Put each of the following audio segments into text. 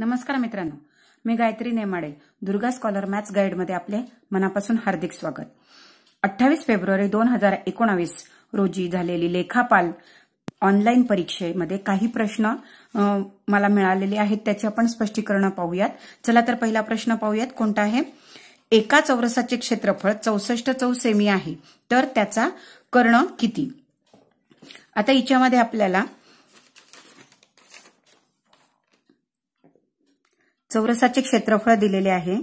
नमस्कार मित्रांनो मी गायत्री नेमाडे दुर्गा स्कॉलर मॅथ्स गाईडमध्ये आपले मनापासून हार्दिक स्वागत. अठ्ठावीस फेब्रुवारी दोन हजार एकोणावीस रोजी झालेली लेखापाल ऑनलाईन परीक्षेमध्ये काही प्रश्न मला मिळालेले आहेत त्याचे आपण स्पष्टीकरण पाहूयात. चला तर पहिला प्रश्न पाहूयात कोणता आहे? एका चौरसाचे क्षेत्रफळ चौसष्ट चौ सेमी आहे तर त्याचा कर्ण किती? आता हिच्यामध्ये आपल्याला चौरसाचे क्षेत्रफळ दिलेले आहे.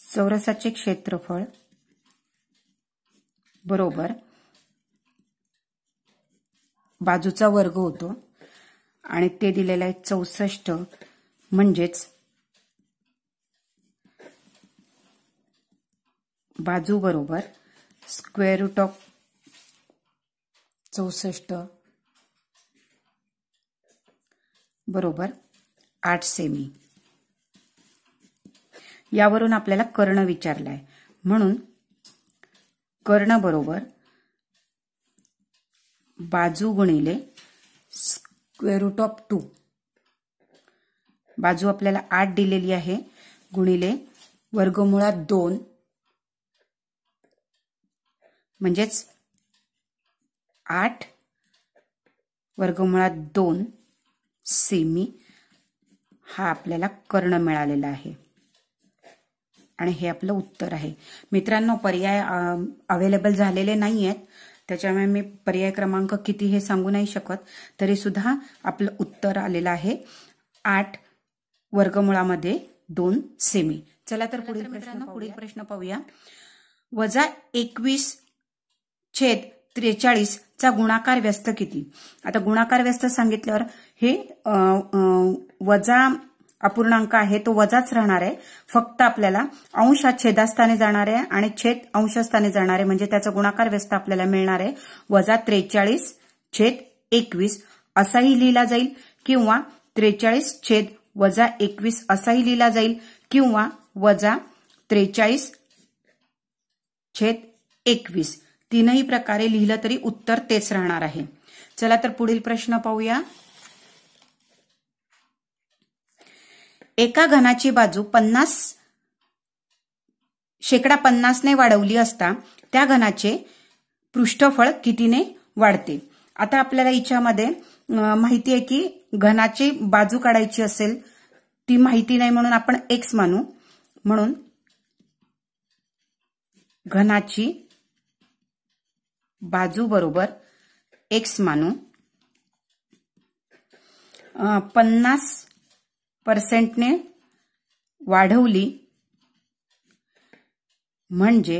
चौरसाचे क्षेत्रफळ बरोबर बाजूचा वर्ग होतो आणि ते दिलेलं आहे चौसष्ट. म्हणजेच बाजू बरोबर स्क्वेअर रूट ऑफ चौसष्ट. बरोबर. आठ सेमी यावरून आपल्याला कर्ण विचारलाय. म्हणून कर्ण बरोबर बाजू गुणिले स्क्वेअर रूट ऑफ टू बाजू आपल्याला आठ दिलेली आहे गुणिले वर्गमुळात दोन. म्हणजेच आठ वर्गमुळात दोन सेमी हा आपल्याला कर्ण मिळालेला आहे. आणि हे आपलं उत्तर आहे. मित्रांनो पर्याय अवेलेबल झालेले नाही आहेत त्याच्यामुळे मी पर्याय क्रमांक किती हे सांगू नाही शकत. तरी सुद्धा आपलं उत्तर आलेलं आहे. आठ वर्गमुळामध्ये दोन सेमी चला तर पुढील प्रश्न पुढील प्रश्न पाहूया. वजा एकवीस छेद त्रेचाळीस चा गुणाकार व्यस्त किती? आता गुणाकार व्यस्त सांगितल्यावर हे वजा अपूर्णांक आहे तो वजाच राहणार आहे. फक्त आपल्याला अंश हा छेदास्थाने जाणार आहे आणि छेद अंशस्थाने जाणार आहे. म्हणजे त्याचा गुणाकार व्यस्त आपल्याला मिळणार आहे. वजा त्रेचाळीस छेद एकवीस असाही लिहिला जाईल. किंवा त्रेचाळीस छेद वजा एकवीस असाही लिहिला जाईल. किंवा वजा त्रेचाळीस छेद एकवीस. तीनही प्रकारे लिहिलं तरी उत्तर तेच राहणार आहे. चला तर पुढील प्रश्न पाहूया. एका घनाची बाजू पन्नास शेकडा पन्नासने वाढवली असता त्या घनाचे पृष्ठफळ कितीने वाढते? आता आपल्याला हिच्यामध्ये माहिती आहे की घनाची बाजू काढायची असेल ती माहिती नाही म्हणून आपण एक्स मानू. म्हणून घनाची बाजू बरोबर एक्स मानू. पन्नास पर्सेंटने वाढवली म्हणजे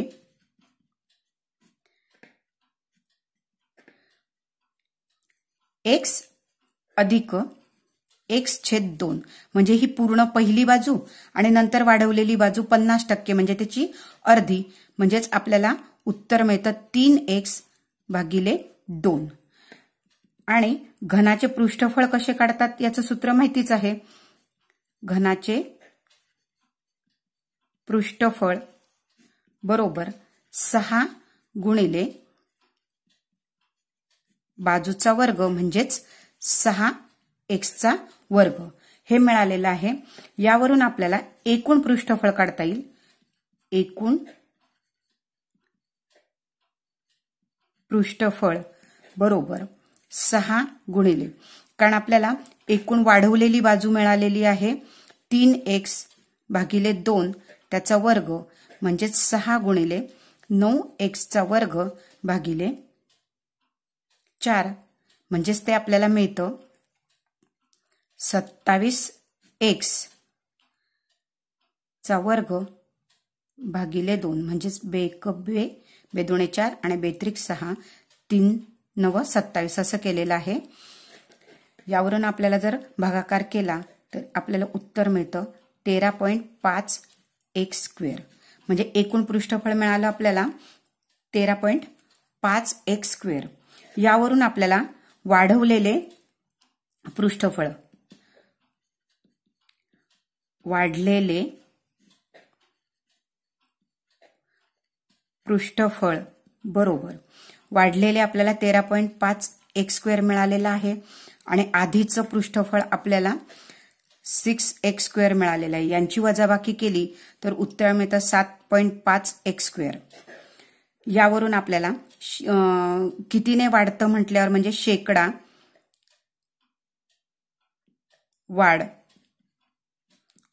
एक्स अधिक एक्स छेद दोन. म्हणजे ही पूर्ण पहिली बाजू आणि नंतर वाढवलेली बाजू पन्नास टक्के. म्हणजे त्याची अर्धी. म्हणजेच आपल्याला उत्तर मिळतं तीन एक्स भागिले दोन. आणि घनाचे पृष्ठफळ कसे काढतात याचं सूत्र माहितीच आहे. घनाचे पृष्ठफळ बरोबर सहा गुणिले बाजूचा वर्ग म्हणजेच सहा एक्सचा वर्ग. हे मिळालेलं आहे. यावरून आपल्याला एकूण पृष्ठफळ काढता येईल. एकूण पृष्ठफळ. बरोबर. सहा गुणिले. कारण आपल्याला एकूण वाढवलेली बाजू मिळालेली आहे. तीन एक्स भागिले दोन त्याचा वर्ग म्हणजेच सहा गुणिले नऊ एक्सचा वर्ग भागिले चार. म्हणजेच ते आपल्याला मिळतं सत्तावीस एक्स चा वर्ग भागिले दोन. म्हणजेच बेक बे बेदोणे चार आणि बेत्रिक सहा तीन नव सत्तावीस असं केलेलं आहे. यावरून आपल्याला जर भागाकार केला तर आपल्याला उत्तर मिळतं तेरा पॉईंट पाच एक स्क्वेअर. म्हणजे एकूण पृष्ठफळ मिळालं आपल्याला तेरा पॉईंट पाच एक स्क्वेअर. यावरून आपल्याला वाढवलेले पृष्ठफळ वाढलेले पृष्ठफळ. बरोबर. वाढलेले आपल्याला तेरा पॉईंट पाच एक्स स्क्वेअर मिळालेलं आहे. आणि आधीचं पृष्ठफळ आपल्याला सिक्स एक्स स्क्वेअर मिळालेलं आहे. यांची वजाबाकी केली तर उत्तर मिळतं सात पॉईंट पाच एक्स स्क्वेअर यावरून आपल्याला कितीने वाढतं म्हटल्यावर म्हणजे शेकडा वाढ.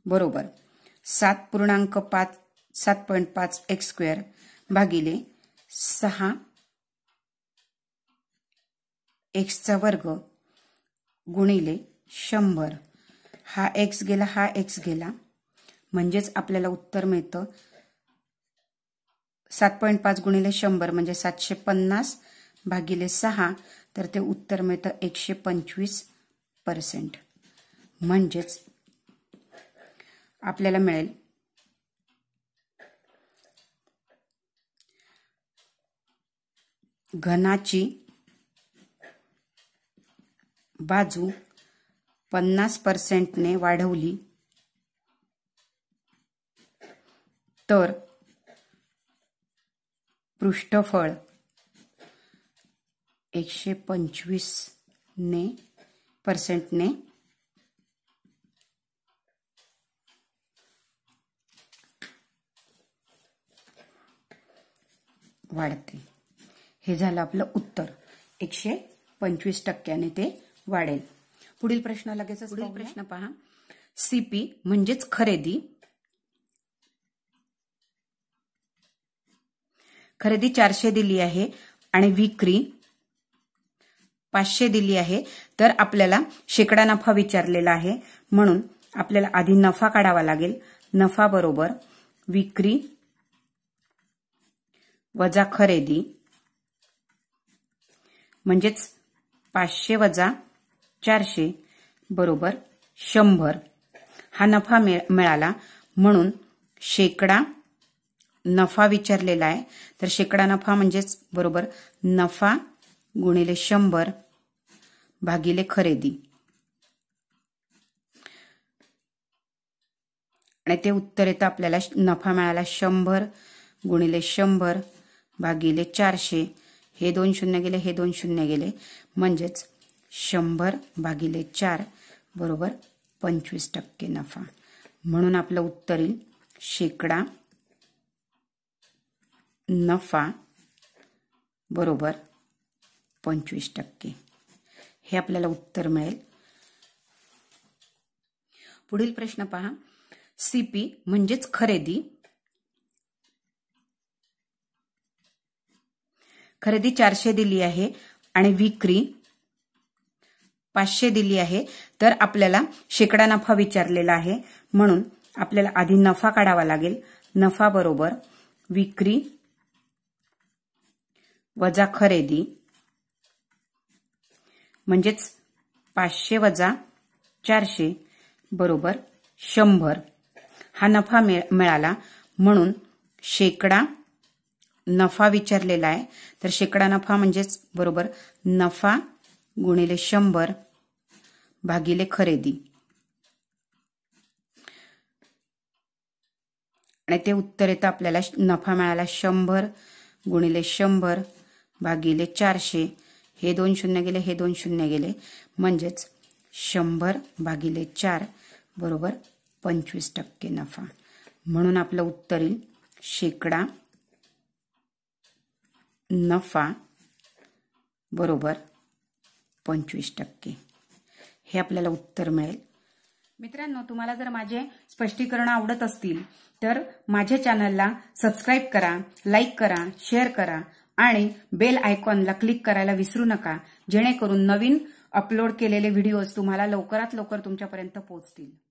बरोबर. सात पूर्णांक पाच सात पॉईंट पाच एक्स स्क्वेअर भागिले सहा. एक्सचा वर्ग गुणिले शंभर. हा एक्स गेला हा एक्स गेला. म्हणजेच आपल्याला उत्तर मिळतं सात पॉईंट पाच गुणिले शंभर म्हणजे सातशे पन्नास भागिले सहा. तर ते उत्तर मिळतं एकशे पंचवीस पर्सेंट म्हणजेच आपल्याला मिळेल घनाची बाजू पन्नास पर्सेंटने वाढवली. तर पृष्ठफळ एकशे पंचवीसने पर्सेंटने वाढते. हे झालं आपलं उत्तर. एकशे पंचवीस टक्क्याने ते वाढेल. पुढील प्रश्न लगेच पुढील प्रश्न पहा. सीपी म्हणजेच खरेदी. खरेदी चारशे दिली आहे आणि विक्री पाचशे दिली आहे. तर आपल्याला शेकडा नफा विचारलेला आहे. म्हणून आपल्याला आधी नफा काढावा लागेल. नफा बरोबर विक्री वजा खरेदी. म्हणजेच पाचशे वजा चारशे बरोबर शंभर. हा नफा मिळाला. म्हणून शेकडा नफा विचारलेला आहे. तर शेकडा नफा म्हणजेच बरोबर नफा गुणिले शंभर भागिले खरेदी. आणि ते उत्तर येतं आपल्याला. नफा मिळाला शंभर गुणिले शंभर भागिले चारशे. हे दोन शून्य गेले हे दोन शून्य गेले. म्हणजेच शंभर भागिले चार बरोबर पंचवीस टक्के नफा. म्हणून आपलं उत्तर येईल शेकडा नफा बरोबर पंचवीस टक्के. हे आपल्याला उत्तर मिळेल. पुढील प्रश्न पहा. सीपी म्हणजेच खरेदी खरेदी चारशे दिली आहे आणि विक्री पाचशे दिली आहे. तर आपल्याला शेकडा नफा विचारलेला आहे. म्हणून आपल्याला आधी नफा काढावा लागेल. नफा बरोबर विक्री वजा खरेदी म्हणजेच पाचशे वजा चारशे बरोबर शंभर हा नफा मिळाला. म्हणून शेकडा नफा विचारलेला आहे. तर शेकडा नफा म्हणजेच बरोबर नफा गुणिले शंभर भागिले खरेदी. आणि ते उत्तर येतं आपल्याला नफा मिळाला शंभर गुणिले शंभर भागिले चारशे. हे दोन शून्य गेले हे दोन शून्य गेले. म्हणजेच शंभर भागिले चार बरोबर पंचवीस टक्के नफा. म्हणून आपलं उत्तर येईल शेकडा नफा बरोबर पंचवीस टक्के. हे आपल्याला उत्तर मिळेल. मित्रांनो तुम्हाला जर माझे स्पष्टीकरण आवडत असतील तर माझ्या चॅनलला सबस्क्राईब करा लाईक करा शेअर करा आणि बेल आयकॉनला क्लिक करायला विसरू नका जेणेकरून नवीन अपलोड केलेले व्हिडिओज तुम्हाला लवकरात लवकर तुमच्यापर्यंत पोहोचतील.